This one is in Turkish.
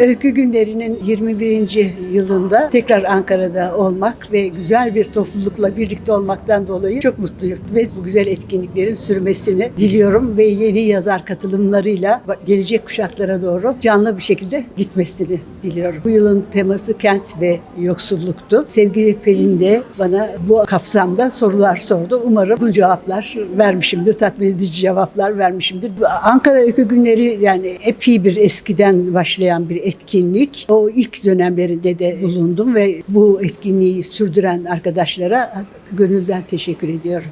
Öykü günlerinin 21. yılında tekrar Ankara'da olmak ve güzel bir toplulukla birlikte olmaktan dolayı çok mutluyum. Ve bu güzel etkinliklerin sürmesini diliyorum ve yeni yazar katılımlarıyla gelecek kuşaklara doğru canlı bir şekilde gitmesini diliyorum. Bu yılın teması kent ve yoksulluktu. Sevgili Pelin de bana bu kapsamda sorular sordu. Umarım bu cevaplar vermişimdir, tatmin edici cevaplar vermişimdir. Ankara Öykü Günleri yani epey bir eskiden başlayan bir etkinlik. O ilk dönemlerinde de bulundum ve bu etkinliği sürdüren arkadaşlara gönülden teşekkür ediyorum.